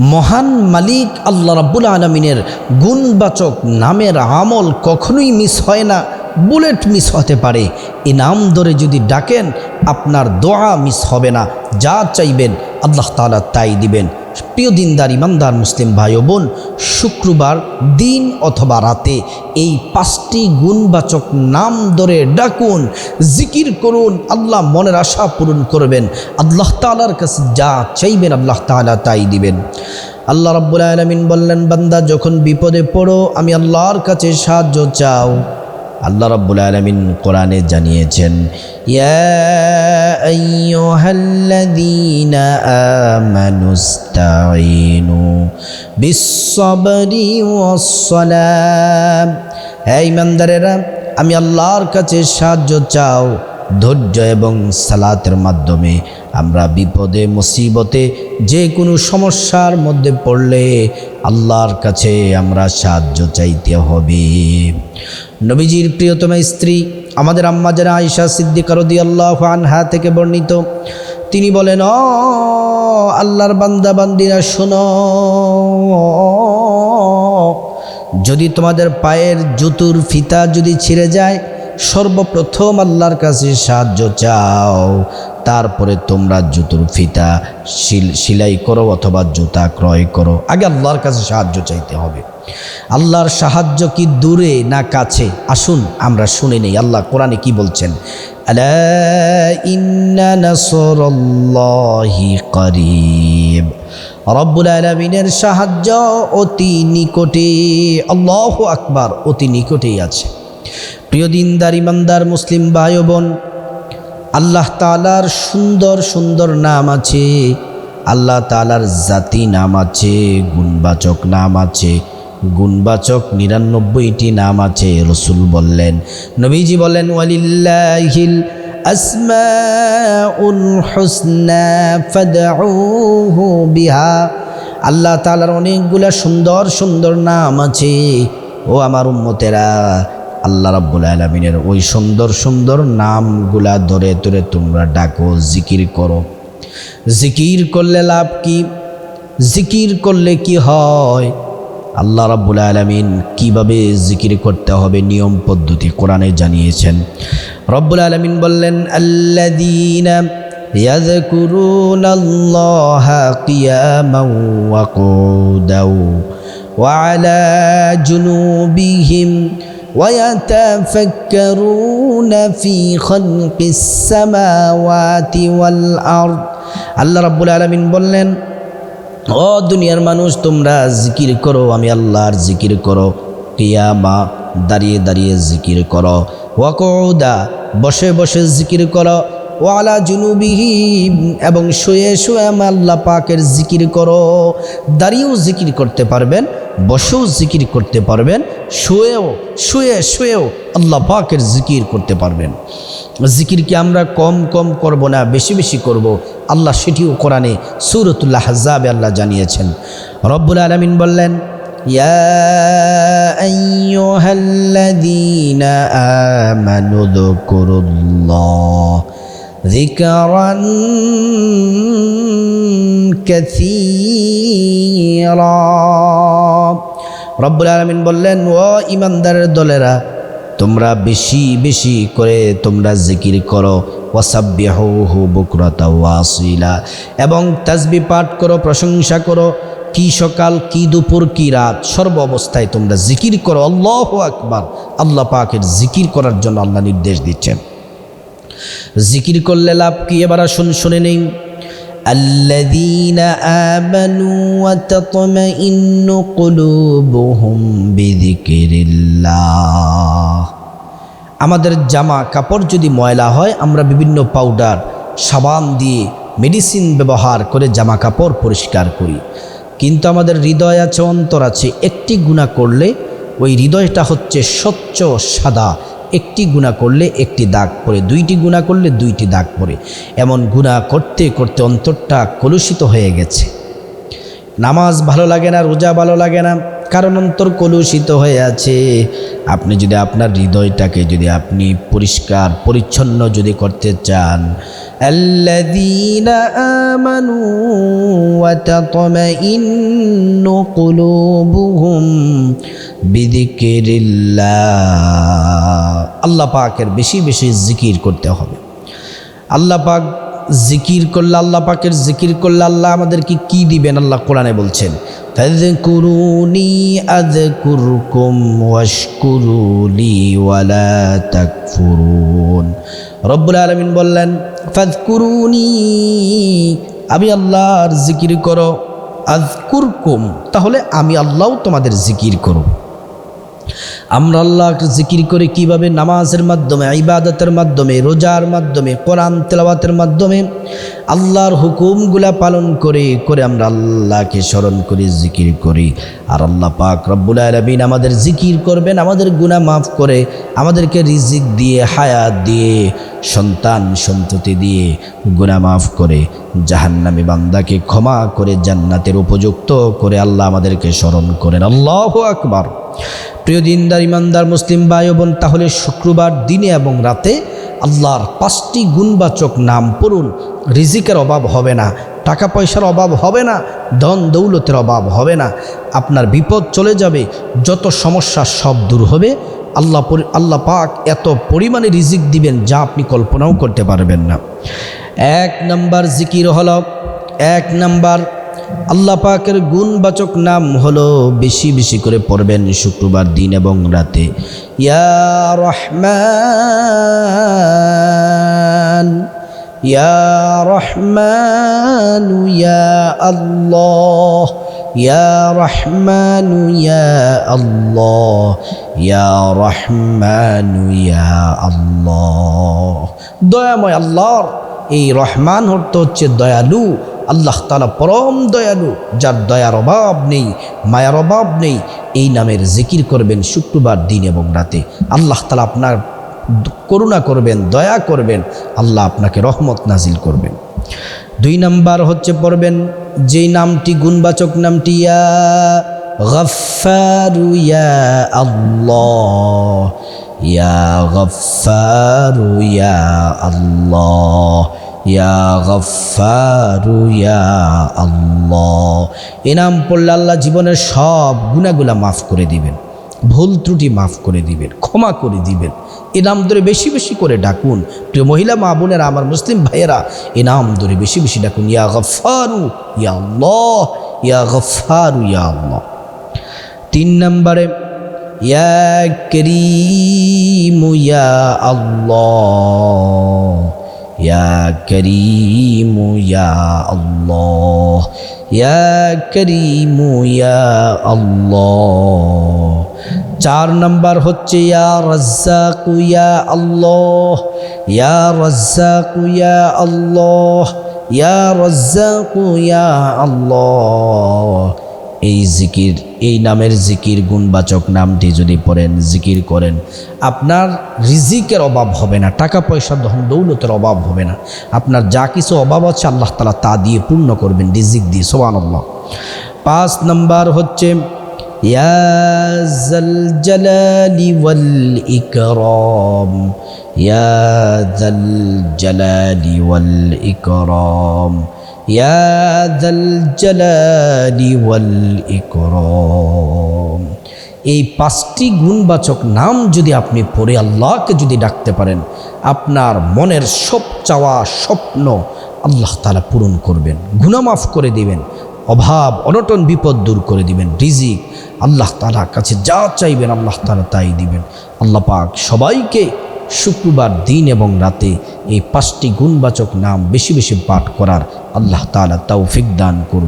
মহান মালিক আল্লাহ রাব্বুল আলমিনের গুণবাচক নামের আমল কখনোই মিস হয় না বুলেট মিস হতে পারে। এ নাম ধরে যদি ডাকেন, আপনার দোয়া মিস হবে না, যা চাইবেন, আল্লাহ তালা তাই দিবেন। প্রিয় দিনদার ইমানদার মুসলিম ভাই ও বোন, শুক্রবার দিন অথবা রাতে এই পাঁচটি গুণবাচক নাম ধরে ডাকুন, জিকির করুন, আল্লাহ মনের আশা পূরণ করবেন, আল্লাহ তালার কাছে যা চাইবেন আল্লাহ তালা তাই দিবেন। আল্লাহ রাব্বুল আলমিন বললেন, বান্দা, যখন বিপদে পড়ো, আমি আল্লাহর কাছে সাহায্য চাও। আল্লাহ রাব্বুল আলামিন কোরআনে জানিয়েছেন ইমানদারেরা আমি আল্লাহর কাছে সাহায্য চাও, ধৈর্য এবং সালাতের মাধ্যমে। আমরা বিপদে, মুসিবতে যে কোনো সমস্যার মধ্যে পড়লে আল্লাহর কাছে আমরা সাহায্য চাইতে হবে। নবীজির প্রিয়তমা স্ত্রী, আমাদের আম্মা যারা আয়সা সিদ্দিকারদি আল্লাহ আনহা থেকে বর্ণিত, তিনি বলেন অ আল্লাহর বান্দা বান্দিরা শোনো, যদি তোমাদের পায়ের জুতুর ফিতা যদি ছিঁড়ে যায়, সর্বপ্রথম আল্লাহর কাছে সাহায্য চাও। তারপরে তোমরা জুতুর ফিতা সিলাই করো অথবা জুতা ক্রয় করো। আগে আল্লাহর কাছে সাহায্য চাইতে হবে। আল্লাহর সাহায্য কি দূরে না কাছে? আসুন, আমরা শুনে নেই। আল্লাহ কোরআনে কি বলছেন? করিব। সাহায্য অতি নিকটে, আল্লাহ আকবার, অতি নিকটেই আছে। প্রিয় দিনদার, ইমানদার, মুসলিম ভাই বোন আল্লাহ তালার সুন্দর সুন্দর নাম আছে, আল্লাহ তালার জাতি নাম আছে, গুণবাচক নাম আছে, গুণবাচক নিরানব্বইটি নাম আছে, রসুল বললেন, নবীজি বলেন ওয়ালিল্লাহিল বিহা। আল্লাহ তালার অনেকগুলা সুন্দর সুন্দর নাম আছে। ও আমার উম্মতেরা আল্লাহ রাব্বুল আলামিনের ওই সুন্দর সুন্দর নামগুলা ধরে ধরে তোমরা ডাকো জিকির করো জিকির করলে লাভ কি জিকির করলে কি হয় আল্লাহ রাব্বুল আলামিন কিভাবে জিকির করতে হবে নিয়ম পদ্ধতি কোরআনে জানিয়েছেন রব্বুল আলামিন বললেন আল্লাযীনা يذكرون الله قياما وقودا وعلى جنوبهم ويتفكرون في خلق السماوات والأرض আল্লাহ রাব্বুল আলামিন বললেন ও দুনিয়ার মানুষ তোমরা জিকির করো আমি আল্লাহর জিকির করো কিয়ামা দাঁড়িয়ে দাঁড়িয়ে জিকির করো ওয়াকৌদা বসে বসে জিকির করো ওয়ালা জুনুবিহি এবং শুয়ে শুয়ে আমি আল্লাহ পাকের জিকির করো দাঁড়িয়েও জিকির করতে পারবেন বসেও জিকির করতে পারবেন শুয়েও শুয়ে শুয়েও আল্লাহ পাকের জিকির করতে পারবেন জিকির কি আমরা কম কম করব না বেশি বেশি করব আল্লাহ সেটিও কোরআনে সুরতুল্লাহ হাজাবে আল্লাহ জানিয়েছেন রব্বুল আলমিন বললেন يا أيها الذين آمنوا اذكروا الله ذكرا كثيرا রব্বুল আলমিন বললেন, ও ইমানদারের দলেরা, তোমরা বেশি বেশি করে তোমরা জিকির করো। ওয়াসাব্যাহু এবং তাজবি পাঠ করো, প্রশংসা করো। কি সকাল, কি দুপুর, কি রাত, সর্ব অবস্থায় তোমরা জিকির করো। আল্লাহ আকবার। আল্লাহ পাকের জিকির করার জন্য আল্লাহ নির্দেশ দিচ্ছেন। জিকির করলে লাভ কি? এবার আসুন শুনে নেই। الذين آمنوا وتطمئن قلوبهم بذكر الله আমাদের জামা কাপড় যদি ময়লা হয় আমরা বিভিন্ন পাউডার সাবান দিয়ে মেডিসিন ব্যবহার করে জামা কাপড় পরিষ্কার করি কিন্তু আমাদের হৃদয় আছে অন্তর আছে একটি গুণা করলে ওই হৃদয়টা হচ্ছে স্বচ্ছ সাদা একটি গুণা করলে একটি দাগ পড়ে দুইটি গুণা করলে দুইটি দাগ পড়ে এমন গুণা করতে করতে অন্তরটা কলুষিত হয়ে গেছে নামাজ ভালো লাগে না রোজা ভালো লাগে না কারণ অন্তর কলুষিত হয়ে আছে আপনি যদি আপনার হৃদয়টাকে যদি আপনি পরিষ্কার পরিচ্ছন্ন যদি করতে চান الذين آمنوا وتطمئن قلوبهم بذكر الله আল্লাহ পাকের বেশি বেশি জিকির করতে হবে। আল্লাহ পাক জিকির করলে আল্লাহ পাকের জিকির করলে আল্লাহ আমাদেরকে কি দিবেন আল্লাহ কোরআনে বলছেন? রব্বুল আলামিন বললেন, ফাযকুরুনি, আমি আল্লাহর জিকির করো। আযকুরকুম, তাহলে আমি আল্লাহও তোমাদের জিকির করব। আমরা আল্লাহকে জিকির করে কীভাবে নামাজের মাধ্যমে ইবাদতের মাধ্যমে রোজার মাধ্যমে কোরআন তেলাওয়াতের মাধ্যমে আল্লাহর হুকুমগুলা পালন করে করে আমরা আল্লাহকে স্মরণ করি, জিকির করি। আর আল্লাহ পাক রব্বুল আলমিন আমাদের জিকির করবেন, আমাদের গুনাহ মাফ করে, আমাদেরকে রিজিক দিয়ে, হায়াত দিয়ে, সন্তান সন্ততি দিয়ে গুনাহ মাফ করে, জাহান্নামী বান্দাকে ক্ষমা করে, জান্নাতের উপযুক্ত করে আল্লাহ আমাদেরকে স্মরণ করেন। আল্লাহ আকবার। প্রিয় দিনদার, ইমানদার, মুসলিম ভাই বোন তাহলে শুক্রবার দিনে এবং রাতে আল্লাহর পাঁচটি গুণবাচক নাম পড়ুন। রিজিকের অভাব হবে না টাকা পয়সার অভাব হবে না ধন দৌলতের অভাব হবে না। আপনার বিপদ চলে যাবে, যত সমস্যা সব দূর হবে। আল্লাহ আল্লাহ পাক এত পরিমাণে রিজিক দিবেন যা আপনি কল্পনাও করতে পারবেন না। এক নাম্বার জিকির হল, এক নাম্বার আল্লাহ পাকের গুণবাচক নাম হলো বেশি বেশি করে পড়বেন শুক্রবার দিন এবং রাতে। ইয়া রহমান ইয়া রহমান ইয়া আল্লাহ, ইয়া রহমান ইয়া আল্লাহ, ইয়া রহমান ইয়া আল্লাহ। দয়াময় আল্লাহর এই রহমান অর্থ হচ্ছে দয়ালু, আল্লাহ তালা পরম দয়ালু, যার দয়ার অভাব নেই, মায়ার অভাব নেই, এই নামের জিকির করবেন শুক্রবার দিন এবং রাতে। আল্লাহ তালা আপনার করুণা করবেন, দয়া করবেন, আল্লাহ আপনাকে রহমত নাজিল করবেন। দুই নাম্বার হচ্ছে পড়বেন, যেই নামটি গুণবাচক নামটি, ইয়া গফারু ইয়া আল্লাহ, ইয়া গফারু ইয়া আল্লাহ, ইয়া গফারু ইয়া আল্লাহ। এ নাম পড়লে আল্লাহ জীবনের সব গুণাগুলা মাফ করে দিবেন। ভুল ত্রুটি মাফ করে দিবেন, ক্ষমা করে দিবেন। এ নাম ধরে বেশি বেশি করে ডাকুন। প্রিয় মহিলা, মা বোনেরা, আমার মুসলিম ভাইয়েরা, এ নাম ধরে বেশি বেশি ডাকুন, ইয়া গফারু ইয়া আল্লাহ, ইয়া গফারু ইয়া আল্লাহ। তিন নম্বরে, ইয়া করিমু, ইয়া আল্লাহ, ইয়া করিমু, ইয়া আল্লাহ, ইয়া করিমু, ইয়া আল্লাহ। চার নম্বর হচ্ছে, ইয়া আল্লাহ ইয়া আল্লাহ, ইয়া এই জিকির, এই নামের জিকির গুণবাচক নামটি যদি পড়েন, জিকির করেন, আপনার রিজিকের অভাব হবে না টাকা পয়সা ধন, দৌলতের অভাব হবে না। আপনার যা কিছু অভাব আছে, আল্লাহ তালা তা দিয়ে পূর্ণ করবেন, রিজিক দিয়ে সোবান পাঁচ নাম্বার হচ্ছে يا ذا الجلال والإكرام يا ذا الجلال والإكرام يا ذا الجلال والإكرام এই পাঁচটি গুণবাচক নাম যদি আপনি পড়ে আল্লাহকে যদি ডাকতে পারেন আপনার মনের সব চাওয়া স্বপ্ন আল্লাহ তালা পূরণ করবেন গুণামাফ করে দিবেন অভাব, অনটন, বিপদ দূর করে দিবেন। রিজিক আল্লাহ তালার কাছে যা চাইবেন আল্লাহ তালা তাই দিবেন। আল্লাহ পাক সবাইকে শুক্রবার দিন এবং রাতে এই পাঁচটি গুণবাচক নাম বেশি বেশি পাঠ করার আল্লাহ তালা তৌফিক দান করুন।